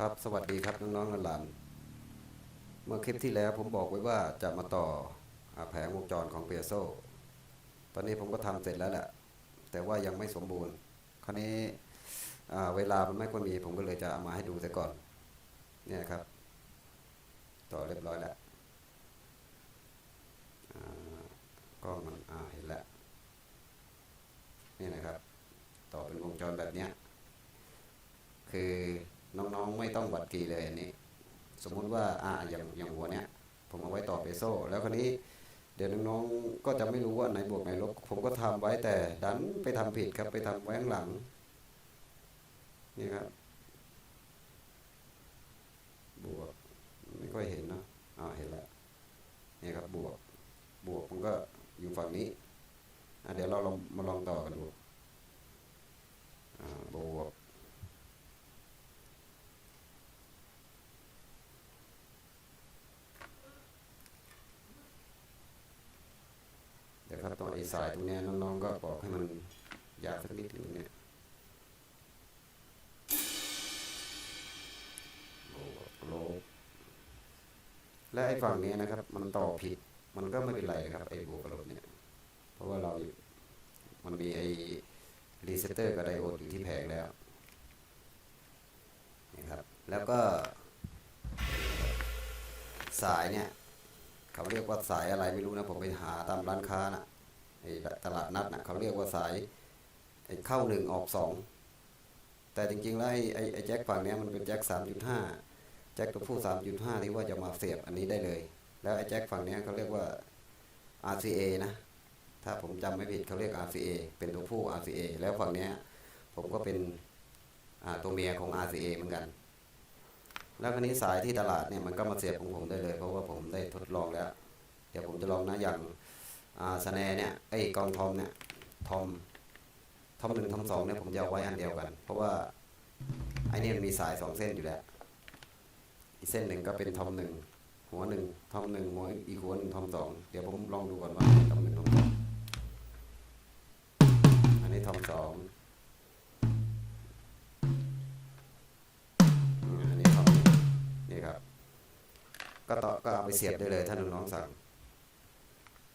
ครับ สวัสดีครับน้องๆหลานเมื่อคลิปที่แล้วผมบอกไว้ว่าจะมาต่ออแผงวงจรของเปียโซ ตอนนี้ผมก็ทำเสร็จแล้วแหละแต่ว่ายังไม่สมบูรณ์ คราวนี้เวลามันไม่ค่อยมี ผมก็เลยจะเอามาให้ดูซะก่อน เนี่ยครับ ต่อเรียบร้อยแล้วกล้องมันเห็นแล้วนี่นะครับ ต่อเป็นวงจรแบบเนี้ยคือ น้องๆ ไม่ต้องวัดกีเลยอันนี้ สมมุติว่าอ่าอย่างอย่างหัวเนี้ยผมเอาไว้ต่อเปโซ แล้วคราวนี้เดี๋ยวน้องๆก็จะไม่รู้ว่าไหนบวกไหนลบ ผมก็ทำไว้แต่ดันไปทำผิดครับไปทำไว้ข้างหลังนี่ครับ บวกไม่ค่อยเห็นเนาะอ่าเห็นแล้วนี่ครับบวก บวกมันก็อยู่ฝั่งนี้อะเดี๋ยวเราลองมาลองต่อกันดูอ่าบวก เดี๋ยวครับตรงไอ้ สายตรงนี้น้องๆก็บอกให้มันยาวสักนิดหนึงเนี่ยโอ้โลบและไอ้ฝั่งนี้นะครับ มันต่อผิด มันก็ไม่เป็นไรครับไอ้บวกกับลบเนี่ย เพราะว่าเรา มันมีไอ้รีเซตเตอร์กับไดโอดอยู่ที่แผงแล้วนะครับ แล้วก็ สายเนี่ย เขาเรียกว่าสายอะไรไม่รู้นะ ผมไปหาตามร้านค้านะไอ้ ตลาดนัดนะเขาเรียกว่าสายเข้าหนึ่งออกสองแต่จริงๆแล้วไอ้ไอ้แจ็คฝั่งนี้มันเป็นแจ็คสามจุดห้าแจ็คตัวผู้สามจุดห้าที่ว่าจะมาเสียบอันนี้ได้เลย แล้วไอ้แจ็คฝั่งนี้เขาเรียกว่า RCA นะ ถ้าผมจำไม่ผิดเขาเรียก RCA เป็นตัวผู้ RCA แล้วฝั่งนี้ผมก็เป็นตัวเมียของ RCA เหมือนกัน แล้วคราวนี้สายที่ตลาดเนี่ยมันก็มาเสียบของผมได้เลย เพราะว่าผมได้ทดลองแล้ว เดี๋ยวผมจะลองนะอย่าง สแนเนี่ยไอ้กองทอมเนี่ยทอมทอมหนึ่งทอมสองเนี่ยผมจะเอาไว้อันเดียวกัน เพราะว่าไอ้นี่มันมีสายสองเส้นอยู่แล้วอีกเส้นหนึ่งก็เป็นทอมหนึ่งหัวหนึ่งทอมหนึ่งหัวอีกหัวหนึ่งทอมสองเดี๋ยวผมลองดูก่อนว่าทอมหนึ่งทอมสองอันนี้ทอมสองอันนี้ทอมนี่ครับ ก็ต่อก็เอาไปเสียบได้เลยถ้าน้องๆสั่ง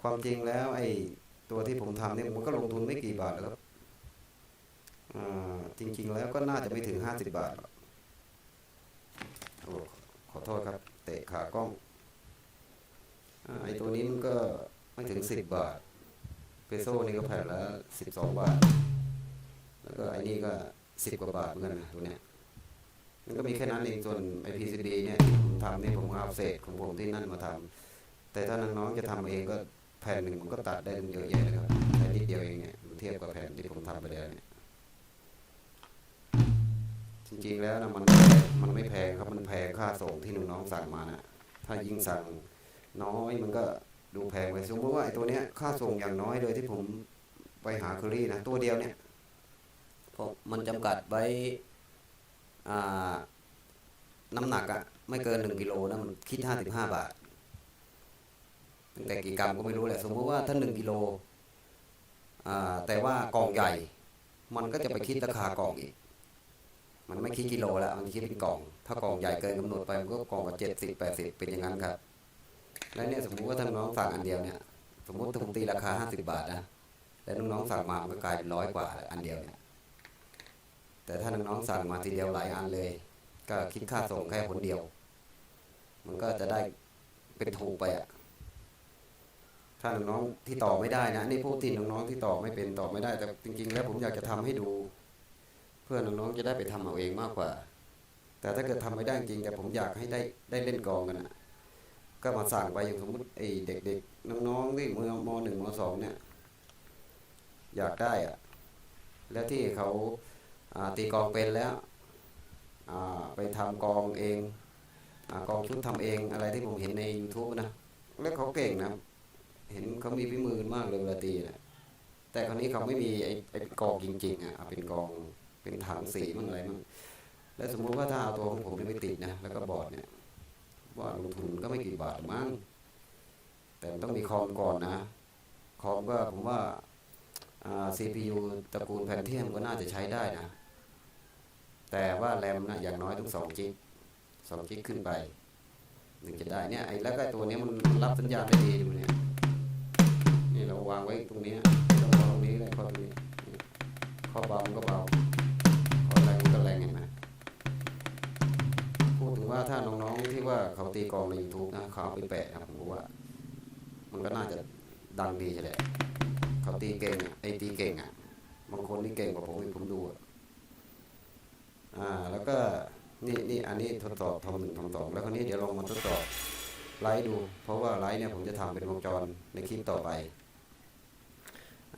ความจริงแล้วไอ้ตัวที่ผมทำเนี่ยมันก็ลงทุนไม่กี่บาทหรอกครับจริง ๆ แล้วก็น่าจะไม่ถึงห้าสิบบาทโอ้ขอโทษครับ เตะขากล้องอไอ้ตัวนี้มันก็ไม่ถึงสิบบาท เปโซนี่ก็แผ่นละสิบสองบาท แล้วก็ไอ้นี่ก็สิบกว่าบาทเหมือนกันนะตัวเนี้ยมันก็มีแค่นั้นเองส่วนไอพีซีดีเนี่ยผมทำเนี่ยผมเอาเศษของผมที่นั่นมาทำแต่ถ้าน้องๆจะทำเองก็ แผ่นหนึ่งมันก็ตัดได้เยอะแยะนะครับแค่นิดเดียวเองเนี่ยเทียบกับแผ่นที่ผมทำไปแล้วเนี่ยจริงๆแล้วนะมันมันไม่แพงครับมันแพงค่าส่งที่น้องๆสั่งมานะถ้ายิ่งสั่งน้อยมันก็ดูแพงไปสมมติว่าไอ้ตัวเนี้ยค่าส่งอย่างน้อยเลยที่ผมไปหาคอรี่นะตัวเดียวเนี่ยผมมันจำกัดไว้อ่าน้ำหนักอะไม่เกินหนึ่งกิโลนะมันคิดห้าสิบห้าบาท แต่กี่กรัมก็ไม่รู้แหละสมมติว่าถ้าหนึ่งกิโลแต่ว่ากล่องใหญ่ มันก็จะไปคิดราคากล่องอีก มันไม่คิดกิโลแล้วมันคิดเป็นกล่อง ถ้ากล่องใหญ่เกินกำหนดไปมันก็กล่องละเจ็ดสิบแปดสิบเป็นอย่างนั้นครับ แล้วเนี่ยสมมติว่าถ้านน้องสั่งอันเดียวเนี่ย สมมติผมตีราคาห้าสิบบาทนะแล้วน้องๆสั่งมามันก็กลายเป็นร้อยกว่าอันเดียวเนี่ย แต่ถ้าน้องๆสั่งมาทีเดียวหลายอันเลย ก็คิดค่าส่งแค่คนเดียว มันก็จะได้เป็นถูกไปอะ ถ้าน้องๆที่ต่อไม่ได้นะนี่พูดที่น้องๆที่ต่อไม่เป็นต่อไม่ได้ แต่จริง ๆ แล้วผมอยากจะทำให้ดู เพื่อน้องๆจะได้ไปทำเอาเองมากกว่า แต่ถ้าเกิดทำไม่ได้จริงแต่ผมอยากให้ได้ได้เล่นกองกันนะก็มาสั่งไปอย่างสมมติไอ้เด็ก ๆ น้องๆที่มือมหนึ่งมสองเนี่ย อยากได้อะแล้วที่เขาตีกองเป็นแล้วไปทำกองเองอกองชุดทำเองอะไรที่ผมเห็นใน YouTube นะแล้วเขาเก่งนะ เห็นเขามีฝีมือมากเลยเวลาตีนะแต่คราวนี้เขาไม่มีไอ้ไอ้กองจริงๆอะเป็นกองเป็นถังสีมันอะไรมั่งแล้วสมมุติว่าถ้าเอาตัวของผมเนี่ยไปติดนะแล้วก็บอร์ดเนี่ยว่าลงทุนก็ไม่กี่บาทมั้งแต่ต้องมีคอมก่อนนะคอมก็ผมว่าอ่า CPU ตระกูลแพนเทียมก็น่าจะใช้ได้นะ แต่ว่าแรมนะอย่างน้อยต้องสองจิกสองชิกขึ้นไปถึงจะได้เนี่ยไอ้แล้วก็ตัวนี้มันรับสัญญาณได้ดีดูเนี่ย เราวางไว้ตรงนี้ยเราวางตรงนี้เลยข้อตรงนี้ข้อเบามันก็เบาข้อแรงมันก็แรงเห็นไหมพูดถึงว่าถ้าน้องๆที่ว่าเขาตีกองใน YouTube นะเขาเอาไปแปะนะผมว่า มันก็น่าจะดังดีใช่แหละเขาตีเก่งอะไอ้ตีเก่งอะบางคนนี่เก่งกว่าผมอีกผมดูอะอ่า แล้วก็นี่นี่อันนี้ทดสอบทำหนึ่งทำสองแล้วคราวนี้เดี๋ยวลองมาทดสอบไลฟ์ดู เพราะว่าไลฟ์เนี่ยผมจะทำเป็นวงจรในคลิปต่อไป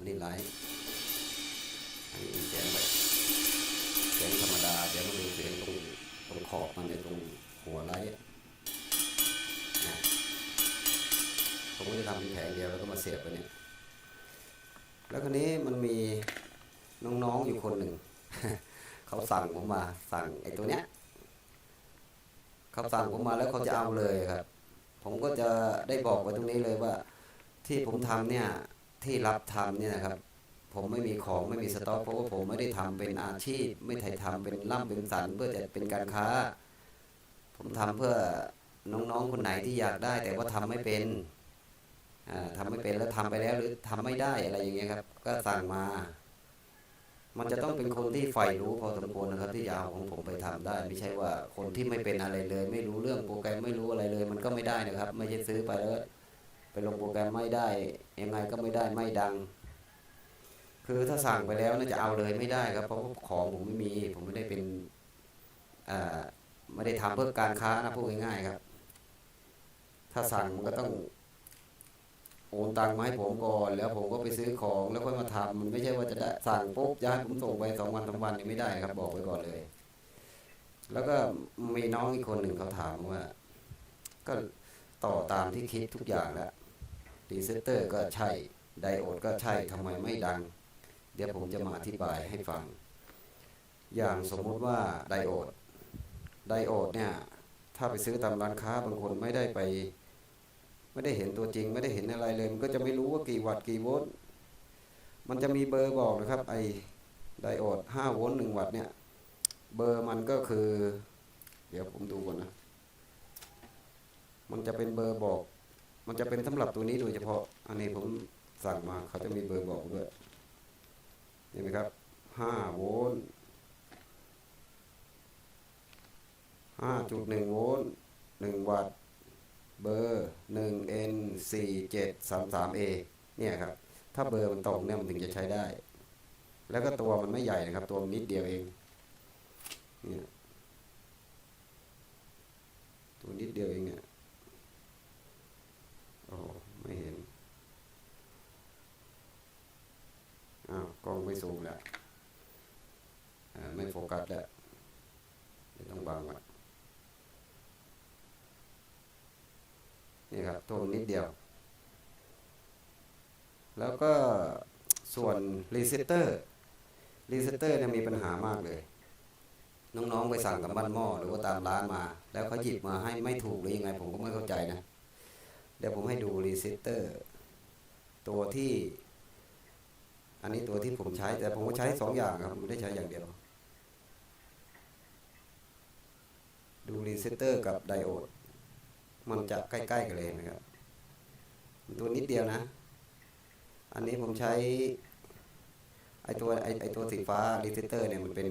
อันนี้ไลฟ์อันนี้แจ้งแบบแจ้งธรรมดาเดี๋ยวมาดูเสียงตรงตรงขอบมันในตรงหัวไลฟ์นะผมก็จะทำเป็นแผงเดียวแล้วก็มาเสียบไปเนี่ย แล้วคราวนี้มันมีน้องๆอยู่คนหนึ่ง เขาสั่งผมมาสั่งไอ้ตัวเนี้ยเขาสั่งผมมาแล้วเขาจะเอาเลยครับ ผมก็จะได้บอกไว้ตรงนี้เลยว่า ที่ผมทำเนี่ย ที่รับทำเนี่ยนะครับ ผมไม่มีของไม่มีสต็อกเพราะว่าผมไม่ได้ทำเป็นอาชีพ ไม่ได้ทำเป็นล่ำเป็นสันเพื่อจะเป็นการค้า ผมทำเพื่อน้องๆคนไหนที่อยากได้ แต่ว่าทำไม่เป็นอ่าทำไม่เป็นแล้วทำไปแล้วหรือทำไม่ได้อะไรอย่างเงี้ยครับ ก็สั่งมา มันจะต้องเป็นคนที่ใฝ่รู้พอสมควรนะครับ ที่จะเอาของผมไปทำได้ ไม่ใช่ว่าคนที่ไม่เป็นอะไรเลย ไม่รู้เรื่องโปรแกรมไม่รู้อะไรเลย มันก็ไม่ได้นะครับ ไม่ใช่ซื้อไปแล้วไปลงโปรแกรมไม่ได้ ยังไงก็ไม่ได้ไม่ดัง คือถ้าสั่งไปแล้วน่าจะเอาเลยไม่ได้ครับเพราะว่าของผมไม่มี ผมไม่ได้เป็นไม่ได้ทำเพื่อการค้านะพูดง่ายๆครับ ถ้าสั่งมันก็ต้องโอนตังค์มาให้ผมก่อนแล้วผมก็ไปซื้อของแล้วค่อยมาทำมันไม่ใช่ว่าจะได้สั่งปุ๊บจะให้ผมส่งไปสองวันสามวันนี่ไม่ได้ครับ บอกไว้ก่อนเลย แล้วก็มีน้องอีกคนหนึ่งเขาถามว่า ก็ต่อตามที่คิดทุกอย่างแล้ว รีเซตเตอร์ก็ใช่ ไดโอดก็ใช่ทำไมไม่ดัง เดี๋ยวผมจะมาอธิบายให้ฟัง อย่างสมมุติว่าไดโอด ไดโอดเนี่ยถ้าไปซื้อตามร้านค้าบางคนไม่ได้ไป ไม่ได้เห็นตัวจริง ไม่ได้เห็นอะไรเลยมันก็จะไม่รู้ว่ากี่วัตต์กี่โวลต์มันจะมีเบอร์บอกนะครับ ไอไดโอด5โวลต์1วัตต์เนี่ย เบอร์มันก็คือ เดี๋ยวผมดูก่อนนะ มันจะเป็นเบอร์บอก มันจะเป็นสำหรับตัวนี้โดยเฉพาะ อันนี้ผมสั่งมาเขาจะมีเบอร์บอกด้วยเห็นไหมครับ5โวลต์5.1โวลต์1วัตต์เบอร์หนึ่ง N สี่เจ็ดสามสาม A เนี่ยครับ ถ้าเบอร์มันตรงเนี่ยมันถึงจะใช้ได้ แล้วก็ตัวมันไม่ใหญ่นะครับ ตัวมันนิดเดียวเองเนี่ยตัวนิดเดียวเองเนี่ยโอ้ไม่เห็นอ้าว กล้องไม่ซูมแล้วไม่โฟกัสแล้วต้องบังก่อนนี่ครับตัวนิดเดียว แล้วก็ส่วนรีเซตเตอร์รีเซตเตอร์เนี่ยมีปัญหามากเลย น้องๆไปสั่งกับบ้านหม้อหรือว่าตามร้านมา แล้วเขาหยิบมาให้ไม่ถูกหรือยังไงผมก็ไม่เข้าใจนะ เดี๋ยวผมให้ดูรีเซตเตอร์ตัวที่ อันนี้ตัวที่ผมใช้ แต่ผมก็ใช้สองอย่างครับไม่ได้ใช้อย่างเดียว ดูรีเซตเตอร์กับไดโอด มันจะใกล้ๆกันเลยนะครับ ตัวนิดเดียวนะ อันนี้ผมใช้ ไอตัวไอไอตัวสีฟ้ารีเซตเตอร์เนี่ยมันเป็น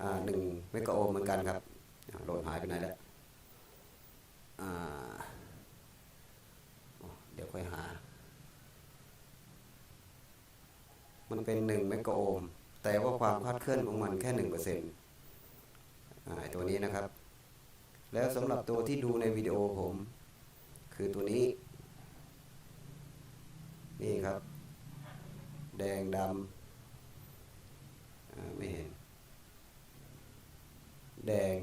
อ่าหนึ่งเมกะโอห์มเหมือนกันครับอ่าโหลดหายไปไหนแล้วอ่าอ๋อเดี๋ยวค่อยหา มันเป็นหนึ่งเมกะโอห์มแต่ว่าความคลาดเคลื่อนของมันแค่หนึ่งเปอร์เซ็นต์ตัวนี้นะครับ แล้วสำหรับตัวที่ดูในวิดีโอผม คือตัวนี้ นี่ครับ แดงดำไม่เห็น แดง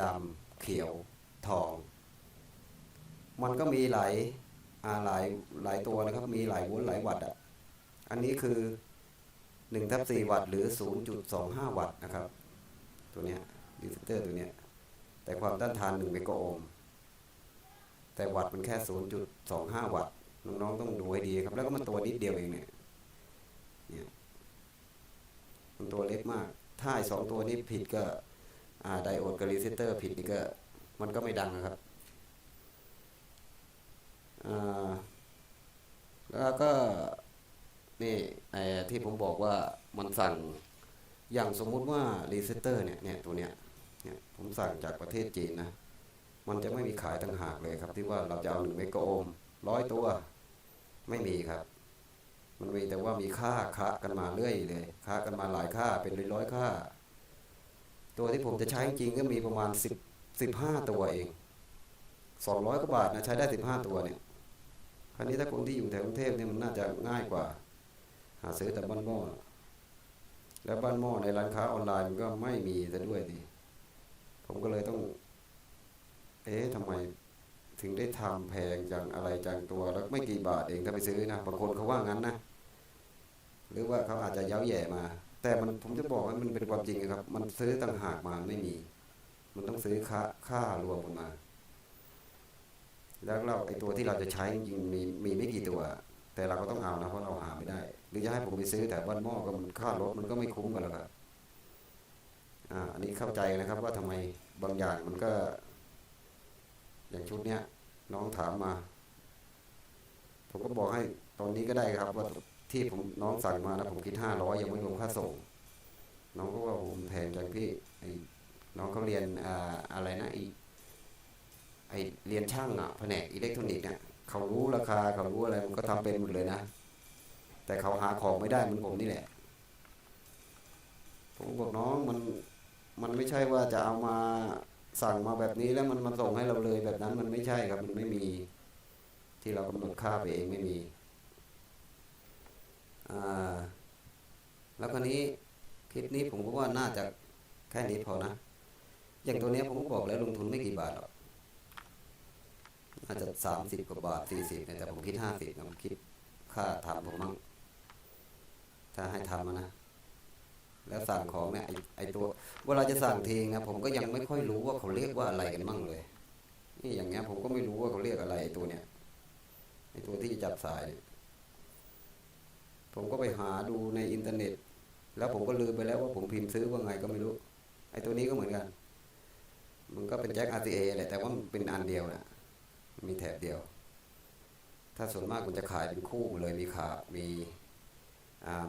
ดำเขียวทอง มันก็มีหลายหลายหลายตัวนะครับ มีหลายวลต์หลายวัตต์อะ อันนี้คือ 1ทับ4วัตต์หรือ 0.25 วัตต์นะครับ ตัวเนี้ยรีเซตเตอร์ตัวเนี้ยแต่ความต้านทาน 1 เมกะโอห์มแต่วัตต์มันแค่ 0.25 วัตต์น้องๆต้องดูให้ดีครับ แล้วก็มันตัวนิดเดียวเองเนี่ยเนี่ยมันตัวเล็กมาก ถ้าสองตัวนี้ผิดก็ไดโอดกับรีเซเตอร์ผิดนี่ก็มันก็ไม่ดังนะครับอ่าแล้วก็ นี่ไอ้ที่ผมบอกว่ามันสั่งอย่างสมมุติว่ารีเซตเตอร์เนี่ยเนี่ยตัวเนี้ยเนี่ยผมสั่งจากประเทศจีนนะ มันจะไม่มีขายต่างหากเลยครับ ที่ว่าเราจะเอาหนึ่งเมกะโอห์มร้อยตัว ไม่มีครับ มันมีแต่ว่ามีค่าค้ากันมาเรื่อยเลยค้ากันมาหลายค่าเป็นร้อยๆค่า ตัวที่ผมจะใช้จริงก็มีประมาณสิบสิบห้าตัวเองสองร้อยกว่าบาทนะใช้ได้สิบห้าตัวเนี่ยคราวนี้ถ้าคนที่อยู่แถวกรุงเทพเนี่ยมันน่าจะง่ายกว่าาซื้อแต่บ้านหม้อแล้วบ้านหม้อในร้านค้าออนไลน์มันก็ไม่มีซะด้วยดิผมก็เลยต้อง เอ๊ะทำไมถึงได้ทำแพงจังอะไรจังตัว แล้วไม่กี่บาทเองถ้าไปซื้อนะบางคนเขาว่างั้นนะหรือว่าเขาอาจจะเย้าแย่มา แต่มันผมจะบอกว่ามันเป็นความจริงครับ มันซื้อต่างหากมาไม่มี มันต้องซื้อค่าค่ารวมกันมา แล้วเราไอตัวที่เราจะใช้จริงมีมีไม่กี่ตัว แต่เราก็ต้องเอานะเพราะเราหาไม่ได้หรือจะให้ผมไปซื้อแต่บ้านหม้อก็มันค่ารถมันก็ไม่คุ้มกันแล้วครับอ่าอันนี้เข้าใจนะครับว่าทำไมบางอย่างมันก็ อย่างชุดเนี้ยน้องถามมา ผมก็บอกให้ตอนนี้ก็ได้ครับ ว่าที่ผมน้องสั่งมานะผมคิดห้าร้อยยังไม่รวมค่าส่ง น้องก็ว่าผมแพงจังพี่ไอ้น้องเขาเรียนอ่าอะไรนะไอ้ไอเรียนช่างอะแผนกอิเล็กทรอนิกส์เนี่ยเขารู้ราคาเขารู้อะไรมันก็ทำเป็นหมดเลยนะ แต่เขาหาของไม่ได้เหมือนผมนี่แหละ ผมบอกน้องมันมันไม่ใช่ว่าจะเอามาสั่งมาแบบนี้แล้วมันมาส่งให้เราเลยแบบนั้นมันไม่ใช่ครับ มันไม่มี ที่เรากำหนดค่าไปเองไม่มีอ่าแล้วคนนี้คลิปนี้ผมก็ว่าน่าจะแค่นี้พอนะ อย่างตัวเนี้ยผมก็บอกแล้วลงทุนไม่กี่บาทหรอกอาจจะสามสิบกว่าบาทสี่สิบแต่ผมคิดห้าสิบผมคิดค่าทำผมมั่ง ถ้าให้ทำอะนะ แล้วสั่งของเนี่ยไอไอตัวเวลาจะสั่งทีนะผมก็ยังไม่ค่อยรู้ว่าเขาเรียกว่าอะไรกันมั่งเลย นี่อย่างเงี้ย ผมก็ไม่รู้ว่าเขาเรียกอะไรไอตัวเนี้ยไอตัวที่จะจับสายเนี่ยผมก็ไปหาดูในอินเทอร์เน็ต แล้วผมก็ลืมไปแล้วว่าผมพิมพ์ซื้อว่าไงก็ไม่รู้ ไอตัวนี้ก็เหมือนกัน มันก็เป็นแจ็ค RCA แหละแต่ว่ามันเป็นอันเดียวนะมีแถบเดียว ถ้าส่วนมากมันจะขายเป็นคู่เลยมีขา มีอ่า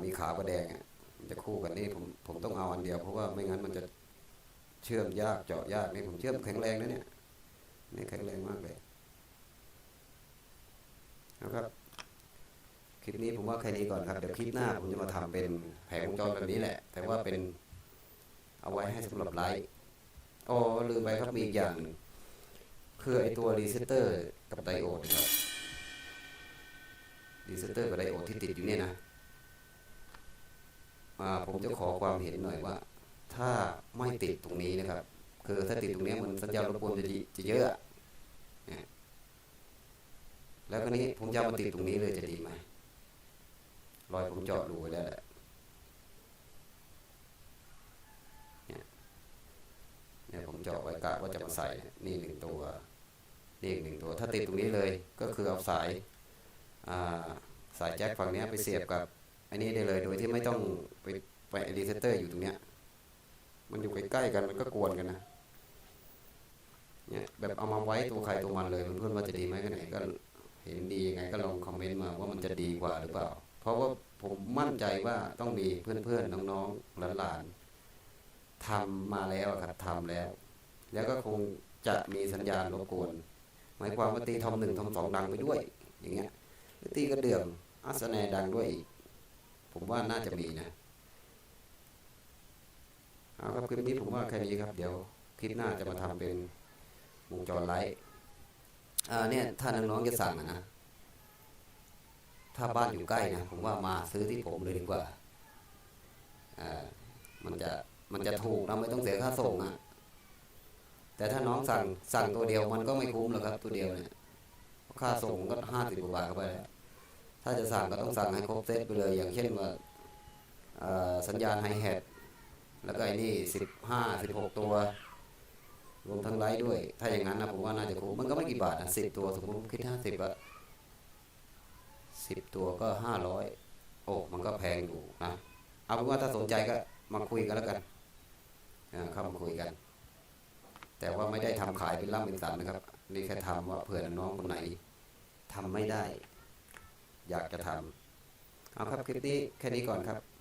มีขาวกับแดงอะมันจะคู่กันนี่ผมผมต้องเอาอันเดียวเพราะว่าไม่งั้นมันจะเชื่อมยากเจาะยากนี่ผมเชื่อมแข็งแรงนะเนี่ยนี่แข็งแรงมากเลยนะครับคลิปนี้ผมว่าแค่นี้ก่อนครับเดี๋ยวคลิปหน้าผมจะมาทำเป็นแผงวงจรแบบนี้แหละ แต่ว่าเป็นเอาไว้ให้สำหรับไลฟ์อ๋อลืมไปครับมีอีกอย่างหนึ่งคือไอตัวรีเซตเตอร์กับไดโอดครับรีเซตเตอร์กับไดโอดที่ติดอยู่เนี่ยนะ ผมจะขอความเห็นหน่อยว่า ถ้าไม่ติดตรงนี้นะครับ คือถ้าติดตรงนี้มันสัญญาณรบกวนจะจะเยอะแล้วก็นี้ผมจะมาติดตรงนี้เลยจะดีไหมรอยผมเจาะรูไว้แล้วแหละเนี่ยผมเจาะไว้กะว่าจะมาใส่นี่หนึ่งตัวนี่อีกหนึ่งตัว ถ้าติดตรงนี้เลยก็คือเอาสายาสายแจ็คฝั่งนี้ไปเสียบกับ อันนี้ได้เลยโดยที่ไม่ต้องไปไปรีเซตเตอร์อยู่ตรงเนี้ย มันอยู่ใกล้ๆกันมันก็กวนกันนะเนี่ยแบบเอามาไว้ตัวใครตัวมันเลยเพื่อนๆว่าจะดีไหมก็ไหนก็เห็นดียังไงก็ลองคอมเมนต์มาว่ามันจะดีกว่าหรือเปล่า เพราะว่าผมมั่นใจว่าต้องมีเพื่อนๆน้องๆหลานๆทำมาแล้วครับทำแล้ว แล้วก็คงจะมีสัญญาณรบกวนหมายความว่าตีทอมหนึ่งทอมสองดังไปด้วย อย่างเงี้ยตีกระเดื่องอัสแนดังด้วยอีก ผมว่าน่าจะมีนะเอาครับคลิปนี้ผมว่าแค่นี้ครับ เดี๋ยวคลิปหน้าจะมาทำเป็นวงจรไลท์อ่าเนี่ยถ้าน้องๆจะสั่งอะนะถ้าบ้านอยู่ใกล้นะผมว่ามาซื้อที่ผมเลยดีกว่าอ่ามันจะมันจะถูกนะไม่ต้องเสียค่าส่งอะแต่ถ้าน้องสั่งสั่งตัวเดียวมันก็ไม่คุ้มหรอกครับ ตัวเดียวเนี่ยค่าส่งก็ห้าสิบกว่าบาทเข้าไปแล้ว ถ้าจะสั่งก็ต้องสั่งให้ครบเซตไปเลย อย่างเช่นว่าสัญญาณไฮแฮทแล้วก็ไอ้นี่สิบห้าสิบหกตัว รวมทั้งไลท์ด้วย ถ้าอย่างนั้นนะผมว่าน่าจะคุ้มมันก็ไม่กี่บาทนะสิบตัวสมมติคิดห้าสิบอะสิบตัวก็ห้าร้อยโอ้มันก็แพงอยู่นะเอาเป็นว่าถ้าสนใจก็มาคุยกันแล้วกันเข้ามาคุยกัน แต่ว่าไม่ได้ทำขายเป็นล่ำเป็นสันนะครับ นี่แค่ทำว่าเผื่อน้องคนไหนทำไม่ได้ อยากจะทำเอาครับคลิปนี้แค่นี้ก่อนครับ